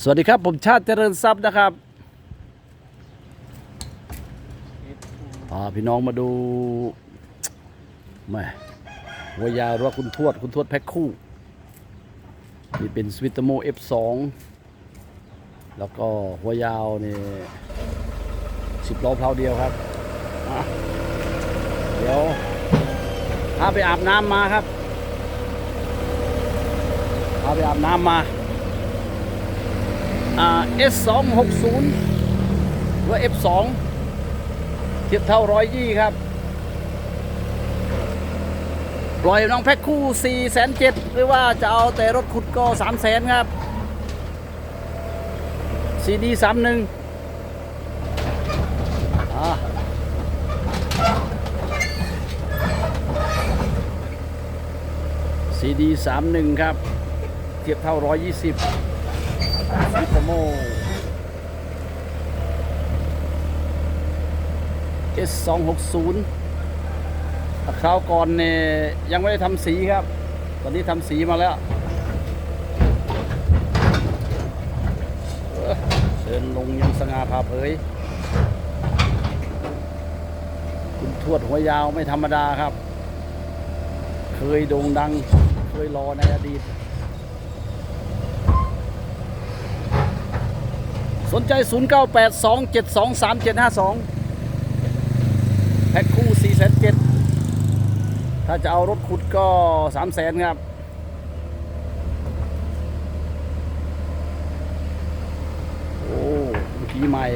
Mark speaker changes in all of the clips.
Speaker 1: สวัสดีครับ ผมชาติเจริญทรัพย์นะครับพาพี่น้องมาดูแม่หัวยาวหรือว่าคุณทวด คุณทวดแพ็คคู่ นี่เป็นสวิตโม F2 แล้วก็หัวยาวนี่สิบล้อเพลาเดียวครับ เดี๋ยวพาไปอาบน้ำมาครับพาไปอาบน้ำมา S260 หรือ F2 เทียบเท่าร้อยยี่ครับปล่อยน้องแพ็คคู่4 7 0 0 0หรือว่าจะเอาแต่รถขุดก็3 0 0 0 0ครับ CD 31อ่าซีดีสามหนึ่งครับ เทียบเท่า 120 ซิโ m โม S 2 6 0คราวก่อนเนี่ยยังไม่ได้ทำสีครับ ตอนนี้ทำสีมาแล้วเออเดินลงยังสง่าผ่าเผย คุณทวดหัวยาวไม่ธรรมดาครับ เคยโด่งดัง เคยรอในอดีต สนใจ 0982723752 แพ็คคู่4,700ถ้าจะเอารถขุดก็ 300,000 ครับ โอ้เมื่อกี้ใหม่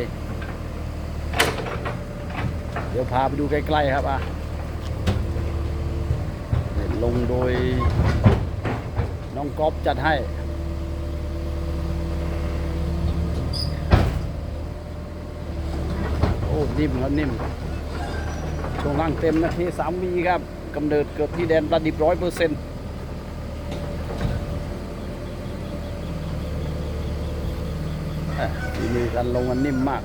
Speaker 1: เดี๋ยวพาไปดูใกล้ ๆ ครับอะลงโดยน้องก๊อฟจัดให้ โอ้ นิ่มครับนิ่มช่วงล่างเต็มนะทีสามวีครับกำเนิดเกิดที่แดนประดิบร้อยเปอร์เซ็นต์ฝีมือการลงมันนิ่มมาก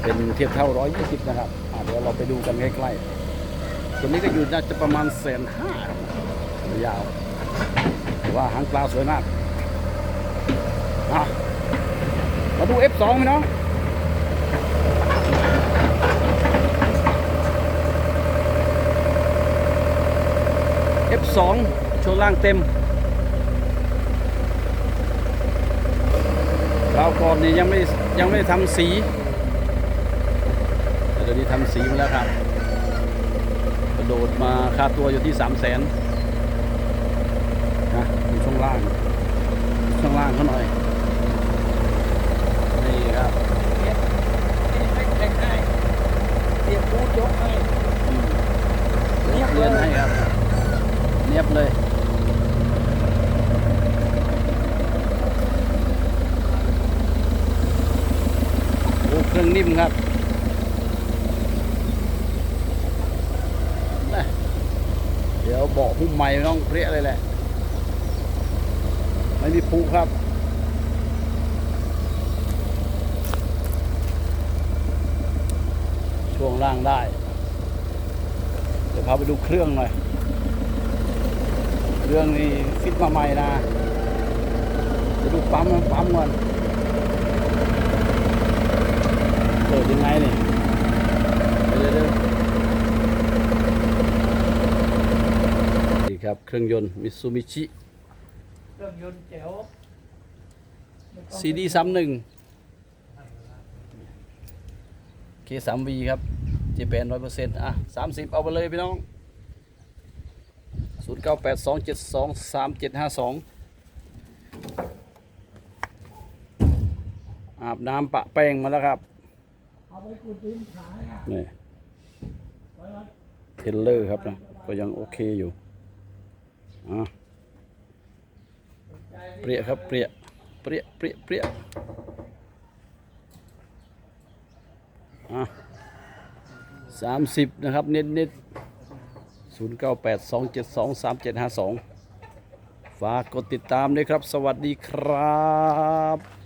Speaker 1: เป็นเทียบเท่า 120 นะครับอะเดี๋ยวเราไปดูกันใกล้ๆตัวนี้ก็อยู่น่าจะประมาณแสนห้ายาว ว่าหางปลาสวยมากอะมาดู F2 ไหมน้อง F2 ช่วงล่างเต็มคราก่อนนี่ยังไม่ยังไม่ได้ทำสีแต่เดี๋ยวนี้ทำสีมาแล้วครับ กระโดดมาค่าตัวอยู่ที่3 0 0 0 0น นะดูช่วงล่างดูช่วงล่างเขาหน่อยนี่ครับ
Speaker 2: เสียบบูทยกให้
Speaker 1: อืม
Speaker 2: เนียบ
Speaker 1: เรียน
Speaker 2: เล
Speaker 1: ให้
Speaker 2: ย
Speaker 1: ครับเนียบเลยโอ้เครื่องนิ่มครับนะเดี๋ยวเบอกหุ้มใหม่ต้องเปรี้ยเลยแหละ ไม่มีผูครับช่วงล่างได้ เดี๋ยวพาไปดูเครื่องหน่อย เครื่องนี่ฟิตมาใหม่นะจะดูปั๊มนปั๊มก่อนเปิดยังไงนี่เดี๋ยวดีครับเครื่องยนต์มิซูมิชิ
Speaker 2: เครื่องยนต์แจ๋ว
Speaker 1: ซีดีซ้ำหนึ่งเคสามวีครับเจแปนร้อยเปอร์เซ็นต์อะสามสิบเอาไปเลยพี่น้องศูนย์เก้าแปดสองเจ็ดสองสามเจ็ดห้าสองอาบน้ำปะแป้งมาแล้วครับ
Speaker 2: เอาไปกุดดินขายอะ
Speaker 1: นี่
Speaker 2: ไว้วัด
Speaker 1: เทรลเลอร์ครับนะ ก็ยังโอเคอยู่อะ
Speaker 2: ใจ
Speaker 1: เปรี้ยครับเปรี้ยเปรี้ยเปรี้ยเปรี้ยอะสามสิบนะครับ เน็ตเน็ตศูนย์เก้าแปดสองเจ็ดสองสามเจ็ดห้าสองฝากกดติดตามด้วยครับ สวัสดีครับ